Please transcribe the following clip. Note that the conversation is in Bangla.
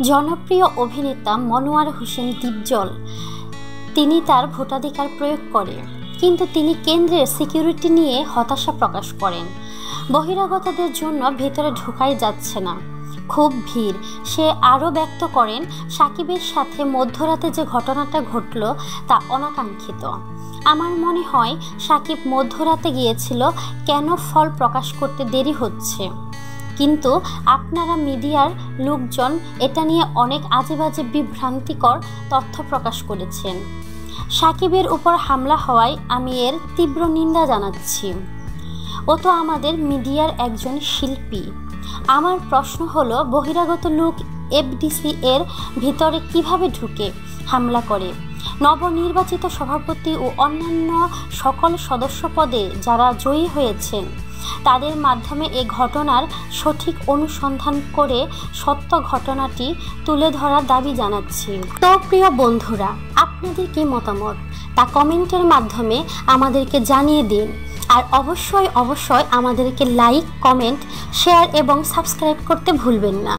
জনপ্রিয় অভিনেতা মনোয়ার হোসেন দীপজল। তিনি তার ভোটাধিকার প্রয়োগ করেন, কিন্তু তিনি কেন্দ্রের সিকিউরিটি নিয়ে হতাশা প্রকাশ করেন। বহিরাগতদের জন্য ভেতরে ঢোকাই যাচ্ছে না। খুব ভিড়। সে আরও ব্যক্ত করেন, সাকিবের সাথে মধ্যরাতে যে ঘটনাটা ঘটল তা অনাকাঙ্ক্ষিত। আমার মনে হয় সাকিব মধ্যরাতে গিয়েছিল, কেন ফল প্রকাশ করতে দেরি হচ্ছে? কিন্তু আপনারা মিডিয়ার লোকজন এটা নিয়ে অনেক আজে বাজে বিভ্রান্তিকর তথ্য প্রকাশ করেছেন। সাকিবের উপর হামলা হওয়ায় আমি এর তীব্র নিন্দা জানাচ্ছি। ও তো আমাদের মিডিয়ার একজন শিল্পী। আমার প্রশ্ন হলো, বহিরাগত লোক এফডিসি এর ভিতরে কীভাবে ঢুকে হামলা করে? নবনির্বাচিত সভাপতি ও অন্যান্য সকল সদস্য পদে যারা জয়ী হয়েছেন তাদের মাধ্যমে এ ঘটনার সঠিক অনুসন্ধান করে সত্য ঘটনাটি তুলে ধরার দাবি জানাচ্ছি। তো প্রিয় বন্ধুরা, আপনাদের কি মতামত? তা কমেন্টের মাধ্যমে আমাদেরকে জানিয়ে দিন। আর অবশ্যই অবশ্যই আমাদেরকে লাইক, কমেন্ট, শেয়ার এবং সাবস্ক্রাইব করতে ভুলবেন না।